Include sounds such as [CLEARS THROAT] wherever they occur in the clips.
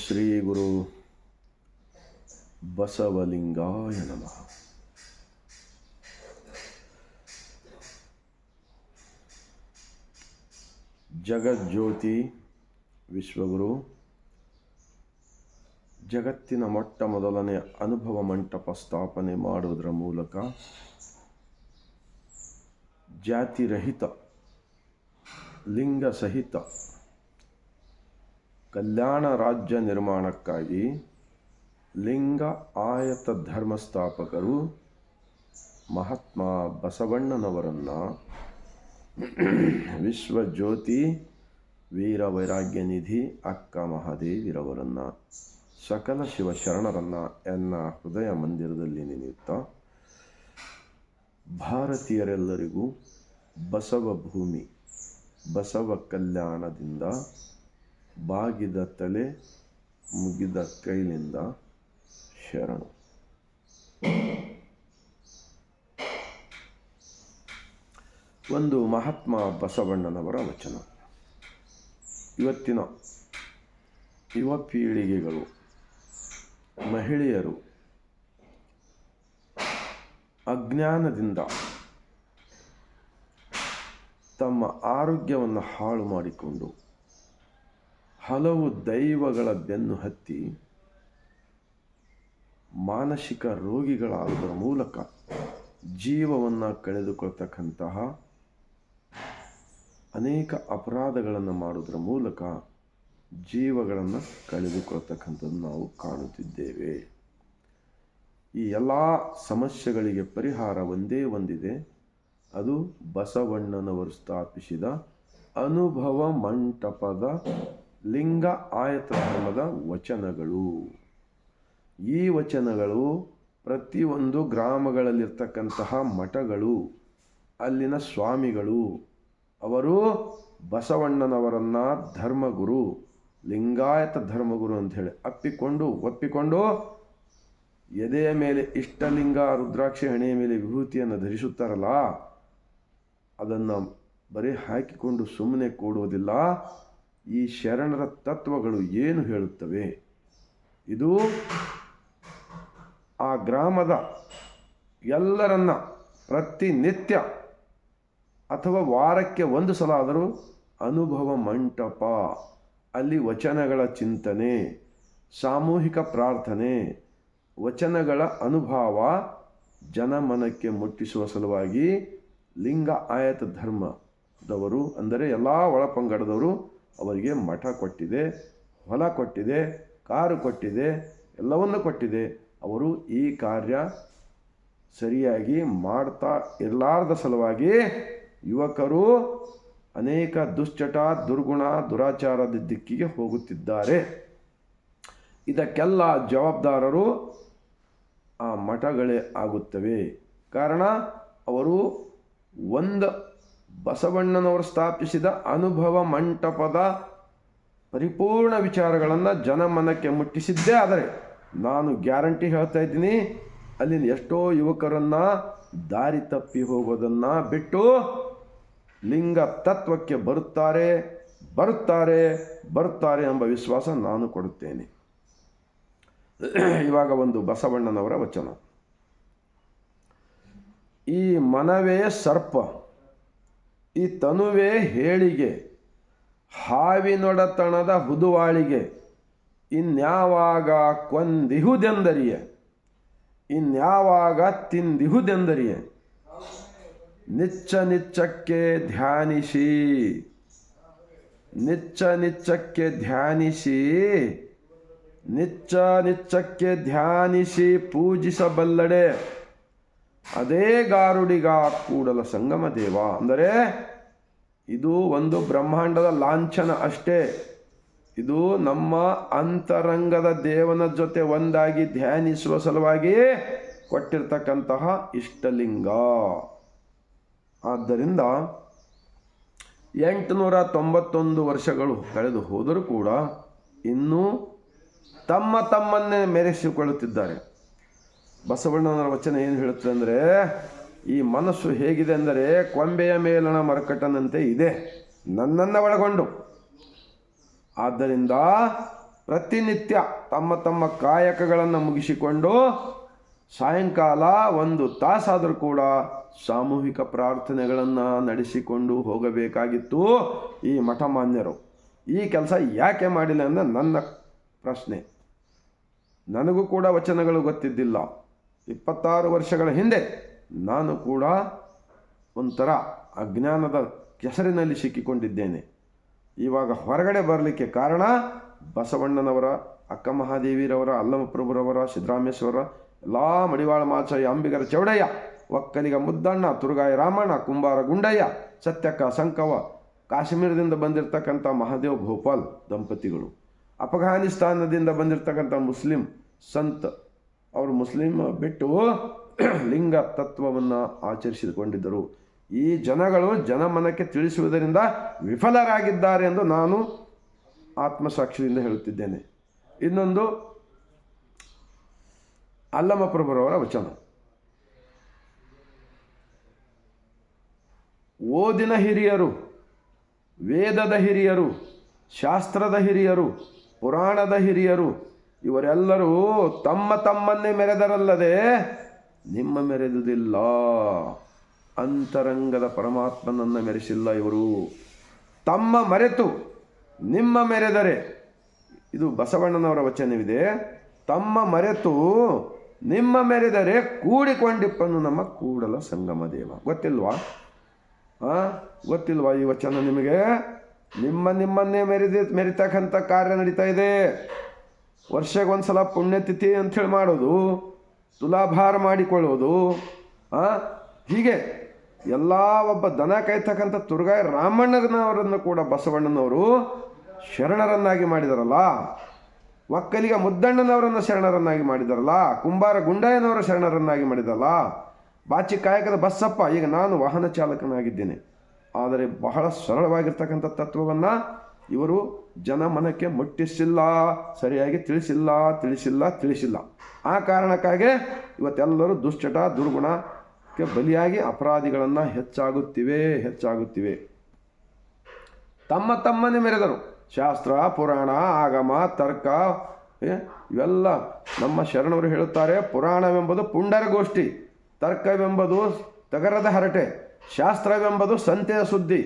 ಶ್ರೀ ಗುರು ಬಸವಲಿಂಗಾಯ ನಮಃ. ಜಗಜ್ಯೋತಿ ವಿಶ್ವಗುರು, ಜಗತ್ತಿನ ಮೊಟ್ಟ ಮೊದಲನೇ ಅನುಭವ ಮಂಟಪ ಸ್ಥಾಪನೆ ಮಾಡುವುದರ ಮೂಲಕ ಜಾತಿರಹಿತ ಲಿಂಗ ಸಹಿತ ಕಲ್ಯಾಣ ರಾಜ್ಯ ನಿರ್ಮಾಣಕ್ಕಾಗಿ ಲಿಂಗ ಆಯತ ಧರ್ಮ ಸ್ಥಾಪಕರು ಮಹಾತ್ಮ ಬಸವಣ್ಣನವರನ್ನು ವಿಶ್ವಜ್ಯೋತಿ ವೀರ ವೈರಾಗ್ಯ ನಿಧಿ ಅಕ್ಕ ಮಹಾದೇವಿರವರನ್ನು ಸಕಲ ಶಿವ ಶರಣರನ್ನು ಎನ್ನ ಹೃದಯ ಮಂದಿರದಲ್ಲಿ ನೆನೆಯುತ್ತಾ ಭಾರತೀಯರೆಲ್ಲರಿಗೂ ಬಸವ ಭೂಮಿ, ಬಸವ ಕಲ್ಯಾಣದಿಂದ ಬಾಗಿದ ತಲೆ ಮುಗಿದ ಕೈಲಿಂದ ಶರಣು. ಒಂದು ಮಹಾತ್ಮ ಬಸವಣ್ಣನವರ ವಚನ. ಇವತ್ತಿನ ಯುವ ಪೀಳಿಗೆಗಳು, ಮಹಿಳೆಯರು, ಅಜ್ಞಾನದಿಂದ ತಮ್ಮ ಆರೋಗ್ಯವನ್ನು ಹಾಳು ಮಾಡಿಕೊಂಡು ಹಲವು ದೈವಗಳ ಬೆನ್ನು ಹತ್ತಿ ಮಾನಸಿಕ ರೋಗಿಗಳಾಗುವುದರ ಮೂಲಕ ಜೀವವನ್ನು ಕಳೆದುಕೊಳ್ತಕ್ಕಂತಹ ಅನೇಕ ಅಪರಾಧಗಳನ್ನು ಮಾಡುವುದರ ಮೂಲಕ ಜೀವಗಳನ್ನು ಕಳೆದುಕೊಳ್ತಕ್ಕಂಥದ್ದು ನಾವು ಕಾಣುತ್ತಿದ್ದೇವೆ. ಈ ಎಲ್ಲ ಸಮಸ್ಯೆಗಳಿಗೆ ಪರಿಹಾರ ಒಂದೇ ಒಂದಿದೆ. ಅದು ಬಸವಣ್ಣನವರು ಸ್ಥಾಪಿಸಿದ ಅನುಭವ ಮಂಟಪದ ಲಿಂಗ ಆಯತ ಧರ್ಮದ ವಚನಗಳು. ಈ ವಚನಗಳು ಪ್ರತಿಯೊಂದು ಗ್ರಾಮಗಳಲ್ಲಿರ್ತಕ್ಕಂತಹ ಮಠಗಳು, ಅಲ್ಲಿನ ಸ್ವಾಮಿಗಳು, ಅವರು ಬಸವಣ್ಣನವರನ್ನ ಧರ್ಮಗುರು ಲಿಂಗಾಯತ ಧರ್ಮಗುರು ಅಂತ ಹೇಳಿ ಅಪ್ಪಿಕೊಂಡು, ಒಪ್ಪಿಕೊಂಡು ಎದೆಯ ಮೇಲೆ ಇಷ್ಟಲಿಂಗ, ರುದ್ರಾಕ್ಷಿ ಹಣೆಯ ಮೇಲೆ ವಿಭೂತಿಯನ್ನು ಧರಿಸುತ್ತಾರಲ್ಲ, ಅದನ್ನು ಬರೀ ಹಾಕಿಕೊಂಡು ಸುಮ್ಮನೆ ಕೂಡುವುದಿಲ್ಲ ಈ ಶರಣರ ತತ್ವಗಳು ಏನು ಹೇಳುತ್ತವೆ? ಇದು ಆ ಗ್ರಾಮದ ಎಲ್ಲರನ್ನ ಪ್ರತಿನಿತ್ಯ ಅಥವಾ ವಾರಕ್ಕೆ ಒಂದು ಸಲ ಆದರೂ ಅನುಭವ ಮಂಟಪ, ಅಲ್ಲಿ ವಚನಗಳ ಚಿಂತನೆ, ಸಾಮೂಹಿಕ ಪ್ರಾರ್ಥನೆ, ವಚನಗಳ ಅನುಭವ, ಜನಮನಕ್ಕೆ ಮುಟ್ಟಿಸುವ ಸಲುವಾಗಿ ಲಿಂಗ ಆಯತ ಧರ್ಮದವರು ಅಂದರೆ ಎಲ್ಲ ಒಳಪಂಗಡದವರು ಅವರಿಗೆ ಮಠ ಕೊಟ್ಟಿದೆ, ಹೊಲ ಕೊಟ್ಟಿದೆ, ಕಾರು ಕೊಟ್ಟಿದೆ, ಎಲ್ಲವನ್ನು ಕೊಟ್ಟಿದೆ. ಅವರು ಈ ಕಾರ್ಯ ಸರಿಯಾಗಿ ಮಾಡ್ತಾ ಇರಲಾರ್ದ ಸಲುವಾಗಿ ಯುವಕರು ಅನೇಕ ದುಶ್ಚಟ, ದುರ್ಗುಣ, ದುರಾಚಾರದ ದಿಕ್ಕಿಗೆ ಹೋಗುತ್ತಿದ್ದಾರೆ. ಇದಕ್ಕೆಲ್ಲ ಜವಾಬ್ದಾರರು ಆ ಮಠಗಳೇ ಆಗುತ್ತವೆ. ಕಾರಣ, ಅವರು ಒಂದು ಬಸವಣ್ಣನವರು ಸ್ಥಾಪಿಸಿದ ಅನುಭವ ಮಂಟಪದ ಪರಿಪೂರ್ಣ ವಿಚಾರಗಳನ್ನು ಜನಮನಕ್ಕೆ ಮುಟ್ಟಿಸಿದ್ದೇ ಆದರೆ ನಾನು ಗ್ಯಾರಂಟಿ ಹೇಳ್ತಾ ಇದ್ದೀನಿ, ಅಲ್ಲಿನ ಎಷ್ಟೋ ಯುವಕರನ್ನು ದಾರಿ ತಪ್ಪಿ ಹೋಗೋದನ್ನು ಬಿಟ್ಟು ಲಿಂಗ ತತ್ವಕ್ಕೆ ಬರುತ್ತಾರೆ ಬರುತ್ತಾರೆ ಬರುತ್ತಾರೆ ಎಂಬ ವಿಶ್ವಾಸ ನಾನು ಕೊಡುತ್ತೇನೆ. ಇವಾಗ ಒಂದು ಬಸವಣ್ಣನವರ ವಚನ. ಈ ಮನವೇ ಸರ್ಪ. ಈ ತನುವೇ ಹೇಳಿಗೆ ಹಾವಿನೊಡತಣದ ಹುದುವಾಳಿಗೆ, ಇನ್ಯಾವಾಗ ಕೊಂದಿಹುದೆಂದರಿಯೆ? ಇನ್ಯಾವಾಗ ತಿಂದಿಹುದೆಂದರಿಯೆ? ನಿಚ್ಚ ನಿಚ್ಚಕ್ಕೆ ಧ್ಯಾನಿಸಿ, ನಿಚ್ಚ ನಿಚ್ಚಕ್ಕೆ ಧ್ಯಾನಿಸಿ, ನಿಚ್ಚ ನಿಚ್ಚಕ್ಕೆ ಧ್ಯಾನಿಸಿ ಪೂಜಿಸಬಲ್ಲಡೆ. ಅದೇ ಗಾರುಡಿಗ ಕೂಡಲ ಸಂಗಮ ದೇವ ಅಂದರೆ ಇದು ಒಂದು ಬ್ರಹ್ಮಾಂಡದ ಲಾಂಛನ ಅಷ್ಟೇ. ಇದು ನಮ್ಮ ಅಂತರಂಗದ ದೇವನ ಜೊತೆ ಒಂದಾಗಿ ಧ್ಯಾನಿಸುವ ಸಲುವಾಗಿ ಕೊಟ್ಟಿರ್ತಕ್ಕಂತಹ ಇಷ್ಟಲಿಂಗ. ಆದ್ದರಿಂದ ಎಂಟುನೂರ ತೊಂಬತ್ತೊಂದು ವರ್ಷಗಳು ಕಳೆದು ಹೋದರೂ ಕೂಡ ಇನ್ನೂ ತಮ್ಮ ತಮ್ಮನ್ನೇ ಮೆರೆಸಿಕೊಳ್ಳುತ್ತಿದ್ದಾರೆ. ಬಸವಣ್ಣನವರ ವಚನ ಏನು ಹೇಳುತ್ತೆ ಅಂದರೆ ಈ ಮನಸ್ಸು ಹೇಗಿದೆ ಅಂದರೆ ಕೊಂಬೆಯ ಮೇಲಣ ಮರಕಟ್ಟನಂತೆ ಇದೆ. ನನ್ನನ್ನು ಒಳಗೊಂಡು. ಆದ್ದರಿಂದ ಪ್ರತಿನಿತ್ಯ ತಮ್ಮ ತಮ್ಮ ಕಾಯಕಗಳನ್ನು ಮುಗಿಸಿಕೊಂಡು ಸಾಯಂಕಾಲ ಒಂದು ತಾಸಾದರೂ ಕೂಡ ಸಾಮೂಹಿಕ ಪ್ರಾರ್ಥನೆಗಳನ್ನು ನಡೆಸಿಕೊಂಡು ಹೋಗಬೇಕಾಗಿತ್ತು ಈ ಮಠಮಾನ್ಯರು. ಈ ಕೆಲಸ ಯಾಕೆ ಮಾಡಿಲ್ಲ ಅಂದರೆ ನನ್ನ ಪ್ರಶ್ನೆ. ನನಗೂ ಕೂಡ ವಚನಗಳು ಗೊತ್ತಿದ್ದಿಲ್ಲ. ಇಪ್ಪತ್ತಾರು ವರ್ಷಗಳ ಹಿಂದೆ ನಾನು ಕೂಡ ಒಂಥರ ಅಜ್ಞಾನದ ಕೆಸರಿನಲ್ಲಿ ಸಿಕ್ಕಿಕೊಂಡಿದ್ದೇನೆ. ಇವಾಗ ಹೊರಗಡೆ ಬರಲಿಕ್ಕೆ ಕಾರಣ ಬಸವಣ್ಣನವರ, ಅಕ್ಕ ಮಹಾದೇವಿರವರ, ಅಲ್ಲಮಪ್ರಭುರವರ, ಸಿದ್ದರಾಮೇಶ್ವರ, ಎಲ್ಲ ಮಡಿವಾಳ ಮಾಚಯ್ಯ, ಅಂಬಿಗರ ಚೌಡಯ್ಯ, ಒಕ್ಕಲಿಗ ಮುದ್ದಣ್ಣ, ತುರುಗಾಯ ರಾಮಣ್ಣ, ಕುಂಬಾರ ಗುಂಡಯ್ಯ, ಸತ್ಯಕ್ಕ ಸಂಕವ, ಕಾಶ್ಮೀರದಿಂದ ಬಂದಿರತಕ್ಕಂಥ ಮಹಾದೇವ್ ಭೋಪಾಲ್ ದಂಪತಿಗಳು, ಅಫ್ಘಾನಿಸ್ತಾನದಿಂದ ಬಂದಿರತಕ್ಕಂಥ ಮುಸ್ಲಿಂ ಸಂತ್, ಅವರು ಮುಸ್ಲಿಂ ಬಿಟ್ಟು ಲಿಂಗ ತತ್ವವನ್ನು ಆಚರಿಸಿಕೊಂಡಿದ್ದರು. ಈ ಜನಗಳು ಜನಮನಕ್ಕೆ ತಿಳಿಸುವುದರಿಂದ ವಿಫಲರಾಗಿದ್ದಾರೆ ಎಂದು ನಾನು ಆತ್ಮಸಾಕ್ಷಿಯಿಂದ ಹೇಳುತ್ತಿದ್ದೇನೆ. ಇನ್ನೊಂದು ಅಲ್ಲಮಪ್ರಭುರವರ ವಚನ. ಓದಿನ ಹಿರಿಯರು, ವೇದದ ಹಿರಿಯರು, ಶಾಸ್ತ್ರದ ಹಿರಿಯರು, ಪುರಾಣದ ಹಿರಿಯರು, ಇವರೆಲ್ಲರೂ ತಮ್ಮ ತಮ್ಮನ್ನೇ ಮೆರೆದರಲ್ಲದೆ ನಿಮ್ಮ ಮೆರೆದುದಿಲ್ಲ. ಅಂತರಂಗದ ಪರಮಾತ್ಮನನ್ನು ಮೆರೆಸಿಲ್ಲ ಇವರು. ತಮ್ಮ ಮರೆತು ನಿಮ್ಮ ಮೆರೆದರೆ. ಇದು ಬಸವಣ್ಣನವರ ವಚನವಿದೆ. ತಮ್ಮ ಮರೆತು ನಿಮ್ಮ ಮೆರೆದರೆ ಕೂಡಿಕೊಂಡಿಪ್ಪನು ನಮ್ಮ ಕೂಡಲ ಸಂಗಮ ದೇವ. ಗೊತ್ತಿಲ್ವಾ? ಹಾಂ ಗೊತ್ತಿಲ್ವಾ ಈ ವಚನ ನಿಮಗೆ? ನಿಮ್ಮ ನಿಮ್ಮನ್ನೇ ಮೆರೆದ, ಮೆರಿತಕ್ಕಂಥ ಕಾರ್ಯ ನಡೀತಾ ಇದೆ. ವರ್ಷಗೊಂದ್ಸಲ ಪುಣ್ಯತಿಥಿ ಅಂಥೇಳಿ ಮಾಡೋದು. ತುಲಾಭಾರ ಮಾಡಿಕೊಳ್ಳೋದು ಆ? ಹೀಗೆ ಎಲ್ಲ ಒಬ್ಬ ದನ ಕಾಯ್ತಕ್ಕಂಥ ತುರ್ಗಾಯ ರಾಮಣ್ಣನವರನ್ನು ಕೂಡ ಬಸವಣ್ಣನವರು ಶರಣರನ್ನಾಗಿ ಮಾಡಿದಾರಲ್ಲ? ಒಕ್ಕಲಿಗ ಮುದ್ದಣ್ಣನವರನ್ನು ಶರಣರನ್ನಾಗಿ ಮಾಡಿದರಲ್ಲ? ಕುಂಬಾರ ಗುಂಡಯ್ಯನವರ ಶರಣರನ್ನಾಗಿ ಮಾಡಿದಲ್ಲ ಬಾಚಿ ಕಾಯಕದ ಬಸ್ಸಪ್ಪ, ಈಗ ನಾನು ವಾಹನ ಚಾಲಕನಾಗಿದ್ದೇನೆ. ಆದರೆ ಬಹಳ ಸರಳವಾಗಿರ್ತಕ್ಕಂಥ ತತ್ವವನ್ನು ಇವರು ಜನಮನಕ್ಕೆ ಮುಟ್ಟಿಸಿಲ್ಲ, ಸರಿಯಾಗಿ ತಿಳಿಸಿಲ್ಲ ತಿಳಿಸಿಲ್ಲ ತಿಳಿಸಿಲ್ಲ. ಆ ಕಾರಣಕ್ಕಾಗಿ ಇವತ್ತೆಲ್ಲರೂ ದುಶ್ಚಟ, ದುರ್ಗುಣಕ್ಕೆ ಬಲಿಯಾಗಿ ಅಪರಾಧಿಗಳನ್ನು ಹೆಚ್ಚಾಗುತ್ತಿವೆ ಹೆಚ್ಚಾಗುತ್ತಿವೆ. ತಮ್ಮ ತಮ್ಮನ್ನೇ ಮೆರೆದರು. ಶಾಸ್ತ್ರ, ಪುರಾಣ, ಆಗಮ, ತರ್ಕ ಇವೆಲ್ಲ ನಮ್ಮ ಶರಣರು ಹೇಳುತ್ತಾರೆ, ಪುರಾಣವೆಂಬುದು ಪುಂಡರಗೋಷ್ಠಿ, ತರ್ಕವೆಂಬುದು ತಗರದ ಹರಟೆ, ಶಾಸ್ತ್ರವೆಂಬುದು ಸಂತೆಯ ಸುದ್ದಿ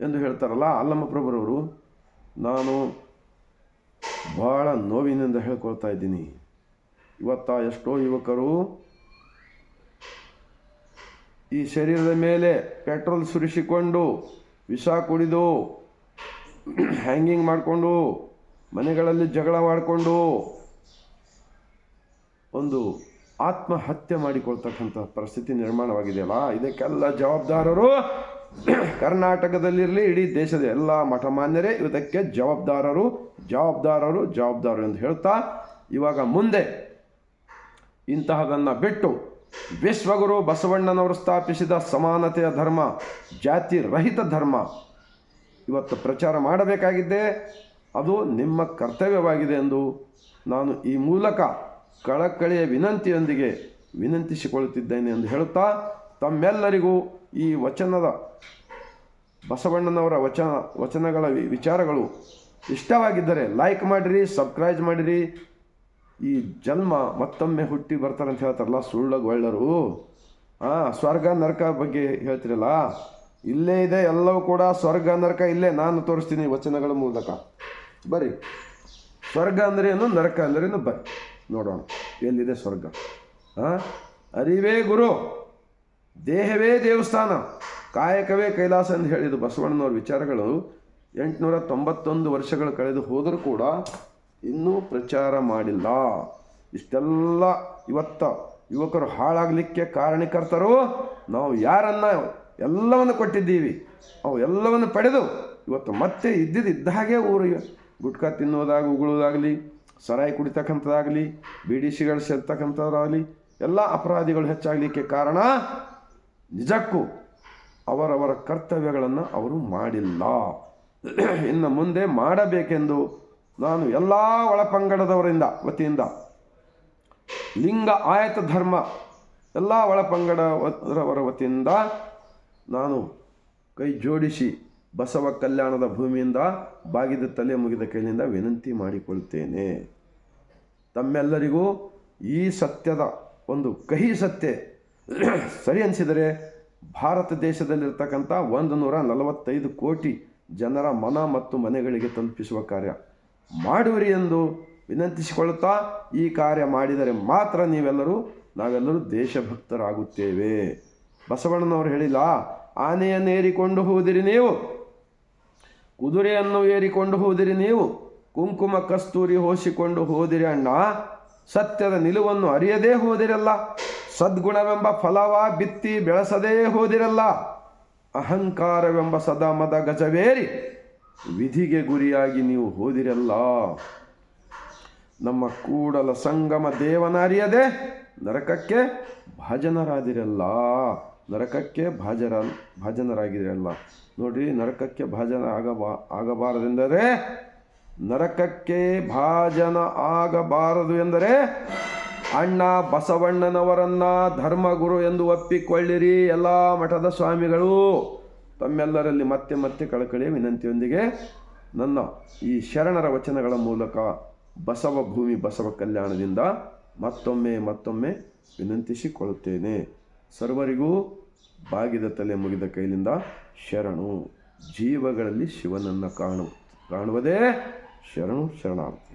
ಎಂದು ಹೇಳ್ತಾರಲ್ಲ, ಅಲ್ಲಮ್ಮ ಪ್ರಭುರವರು. ನಾನು ಭಾಳ ನೋವಿನಿಂದ ಹೇಳ್ಕೊಳ್ತಾ ಇದ್ದೀನಿ. ಇವತ್ತು ಎಷ್ಟೋ ಯುವಕರು ಈ ಶರೀರದ ಮೇಲೆ ಪೆಟ್ರೋಲ್ ಸುರಿಸಿಕೊಂಡು ವಿಷ ಕುಡಿದು ಹ್ಯಾಂಗಿಂಗ್ ಮಾಡಿಕೊಂಡು ಮನೆಗಳಲ್ಲಿ ಜಗಳ ಮಾಡಿಕೊಂಡು ಒಂದು ಆತ್ಮಹತ್ಯೆ ಮಾಡಿಕೊಳ್ತಕ್ಕಂಥ ಪರಿಸ್ಥಿತಿ ನಿರ್ಮಾಣವಾಗಿದೆಯಲ್ಲ? ಇದಕ್ಕೆಲ್ಲ ಜವಾಬ್ದಾರರು ಕರ್ನಾಟಕದಲ್ಲಿರಲಿ, ಇಡೀ ದೇಶದ ಎಲ್ಲ ಮಠಮಾನ್ಯರೇ ಇದಕ್ಕೆ ಜವಾಬ್ದಾರರು ಜವಾಬ್ದಾರರು ಜವಾಬ್ದಾರರು ಎಂದು ಹೇಳ್ತಾ, ಇವಾಗ ಮುಂದೆ ಇಂತಹದನ್ನು ಬಿಟ್ಟು ವಿಶ್ವಗುರು ಬಸವಣ್ಣನವರು ಸ್ಥಾಪಿಸಿದ ಸಮಾನತೆಯ ಧರ್ಮ, ಜಾತಿ ರಹಿತ ಧರ್ಮ, ಇವತ್ತು ಪ್ರಚಾರ ಮಾಡಬೇಕಾಗಿದೆ. ಅದು ನಿಮ್ಮ ಕರ್ತವ್ಯವಾಗಿದೆ ಎಂದು ನಾನು ಈ ಮೂಲಕ ಕಳಕಳಿಯ ವಿನಂತಿಯೊಂದಿಗೆ ವಿನಂತಿಸಿಕೊಳ್ಳುತ್ತಿದ್ದೇನೆ ಎಂದು ಹೇಳುತ್ತಾ ತಮ್ಮೆಲ್ಲರಿಗೂ ಈ ವಚನದ ಬಸವಣ್ಣನವರ ವಚನ, ವಚನಗಳ ವಿಚಾರಗಳು ಇಷ್ಟವಾಗಿದ್ದರೆ ಲೈಕ್ ಮಾಡಿರಿ ಸಬ್ಸ್ಕ್ರೈಬ್ ಮಾಡಿರಿ. ಈ ಜನ್ಮ ಮತ್ತೊಮ್ಮೆ ಹುಟ್ಟಿ ಬರ್ತಾರಂತ ಹೇಳ್ತಾರಲ್ಲ ಸುಳ್ಳಗ ಒಳ್ಳರು ಹಾಂ ಸ್ವರ್ಗ, ನರಕ ಬಗ್ಗೆ ಹೇಳ್ತಿರಲ್ಲ? ಇಲ್ಲೇ ಇದೆ, ಎಲ್ಲವೂ ಕೂಡ ಸ್ವರ್ಗ, ನರಕ ಇಲ್ಲೇ. ನಾನು ತೋರಿಸ್ತೀನಿ ವಚನಗಳ ಮೂಲಕ. ಬರ್ರಿ. ಸ್ವರ್ಗ ಅಂದ್ರೇನು ನರಕ ಅಂದ್ರೇನು ಬರ್ರಿ. ನೋಡೋಣ. ಎಲ್ಲಿದೆ ಸ್ವರ್ಗ? ಹಾಂ ಅರಿವೇ ಗುರು. ದೇಹವೇ ದೇವಸ್ಥಾನ. ಕಾಯಕವೇ ಕೈಲಾಸ ಎಂದು ಹೇಳಿದ ಬಸವಣ್ಣನವ್ರ ವಿಚಾರಗಳು ಎಂಟುನೂರ ತೊಂಬತ್ತೊಂದು ವರ್ಷಗಳು ಕಳೆದು ಹೋದರೂ ಕೂಡ ಇನ್ನೂ ಪ್ರಚಾರ ಮಾಡಿಲ್ಲ. ಇಷ್ಟೆಲ್ಲ ಇವತ್ತ ಯುವಕರು ಹಾಳಾಗಲಿಕ್ಕೆ ಕಾರಣಕರ್ತರು, ನಾವು ಯಾರನ್ನ ಎಲ್ಲವನ್ನು ಕೊಟ್ಟಿದ್ದೀವಿ, ಅವು ಎಲ್ಲವನ್ನು ಪಡೆದು ಇವತ್ತು ಮತ್ತೆ ಇದ್ದಿದ್ದು ಇದ್ದ ಹಾಗೆ ಊರಿಗೆ ಗುಟ್ಕಾ ತಿನ್ನೋದಾಗ ಉಗುಳೋದಾಗಲಿ ಸರಾಯಿ ಕುಡಿತಕ್ಕಂಥದ್ದಾಗಲಿ ಬೀಡಿ ಸಿಗಳು ಸೇರ್ತಕ್ಕಂಥದ್ದಾಗಲಿ, ಎಲ್ಲ ಅಪರಾಧಿಗಳು ಹೆಚ್ಚಾಗಲಿಕ್ಕೆ ಕಾರಣ ನಿಜಕ್ಕೂ ಅವರವರ ಕರ್ತವ್ಯಗಳನ್ನು ಅವರು ಮಾಡಿಲ್ಲ. ಇನ್ನು ಮುಂದೆ ಮಾಡಬೇಕೆಂದು ನಾನು ಎಲ್ಲ ಒಳಪಂಗಡದವರಿಂದ ವತಿಯಿಂದ ಲಿಂಗ ಆಯತ ಧರ್ಮ ಎಲ್ಲ ಒಳಪಂಗಡವರ ವತಿಯಿಂದ ನಾನು ಕೈ ಜೋಡಿಸಿ ಬಸವ ಕಲ್ಯಾಣದ ಭೂಮಿಯಿಂದ ಬಾಗಿದ ತಲೆ ಮುಗಿದ ಕೈಯಿಂದ ವಿನಂತಿ ಮಾಡಿಕೊಳ್ತೇನೆ. ತಮ್ಮೆಲ್ಲರಿಗೂ ಈ ಸತ್ಯದ ಒಂದು ಕಹಿ ಸತ್ಯ [CLEARS THROAT] ಸರಿ ಅನಿಸಿದರೆ ಭಾರತ ದೇಶದಲ್ಲಿರ್ತಕ್ಕಂಥ ಒಂದು ನೂರ ನಲವತ್ತೈದು ಕೋಟಿ ಜನರ ಮನ ಮತ್ತು ಮನೆಗಳಿಗೆ ತಲುಪಿಸುವ ಕಾರ್ಯ. ಮಾಡುವಿರಿ ಎಂದು ವಿನಂತಿಸಿಕೊಳ್ಳುತ್ತಾ ಈ ಕಾರ್ಯ ಮಾಡಿದರೆ ಮಾತ್ರ ನೀವೆಲ್ಲರೂ, ನಾವೆಲ್ಲರೂ ದೇಶಭಕ್ತರಾಗುತ್ತೇವೆ. ಬಸವಣ್ಣನವರು ಹೇಳಿಲ್ಲ, ಆನೆಯನ್ನು ಏರಿಕೊಂಡು ಹೋದಿರಿ ನೀವು, ಕುದುರೆಯನ್ನು ಏರಿಕೊಂಡು ಹೋದಿರಿ ನೀವು, ಕುಂಕುಮ ಕಸ್ತೂರಿ ಹೋಸಿಕೊಂಡು ಹೋದಿರಿ ಅಣ್ಣ, ಸತ್ಯದ ನಿಲುವನ್ನು ಅರಿಯದೇ ಹೋದಿರಲ್ಲ. ಸದ್ಗುಣವೆಂಬ ಫಲವ ಬಿತ್ತಿ ಬೆಳೆಸದೇ ಹೋದಿರಲ್ಲ. ಅಹಂಕಾರವೆಂಬ ಸದಾಮದ ಗಜವೇರಿ ವಿಧಿಗೆ ಗುರಿಯಾಗಿ ನೀವು ಹೋದಿರಲ್ಲ. ನಮ್ಮ ಕೂಡಲ ಸಂಗಮ ದೇವನ ಅರಿಯದೆ ನರಕಕ್ಕೆ ಭಾಜನರಾದಿರಲ್ಲ. ನರಕಕ್ಕೆ ಭಾಜರ, ಭಾಜನರಾಗಿರಲ್ಲ. ನೋಡ್ರಿ, ನರಕಕ್ಕೆ ಭಾಜನ ಆಗಬಾ, ಆಗಬಾರದೆಂದರೆ ನರಕಕ್ಕೆ ಭಾಜನ ಆಗಬಾರದು ಎಂದರೆ ಅಣ್ಣ ಬಸವಣ್ಣನವರನ್ನ ಧರ್ಮಗುರು ಎಂದು ಒಪ್ಪಿಕೊಳ್ಳಿರಿ ಎಲ್ಲ ಮಠದ ಸ್ವಾಮಿಗಳು. ತಮ್ಮೆಲ್ಲರಲ್ಲಿ ಮತ್ತೆ ಮತ್ತೆ ಕಳಕಳಿಯ ವಿನಂತಿಯೊಂದಿಗೆ ನನ್ನ ಈ ಶರಣರ ವಚನಗಳ ಮೂಲಕ ಬಸವ ಭೂಮಿ ಬಸವ ಕಲ್ಯಾಣದಿಂದ ಮತ್ತೊಮ್ಮೆ ಮತ್ತೊಮ್ಮೆ ವಿನಂತಿಸಿಕೊಳ್ಳುತ್ತೇನೆ. ಸರ್ವರಿಗೂ ಬಾಗಿದ ತಲೆ ಮುಗಿದ ಕೈಲಿಂದ ಶರಣು. ಜೀವಗಳಲ್ಲಿ ಶಿವನನ್ನು ಕಾಣು, ಕಾಣುವುದೇ ಶರಣು ಶರಣಾರ್ಥಿ.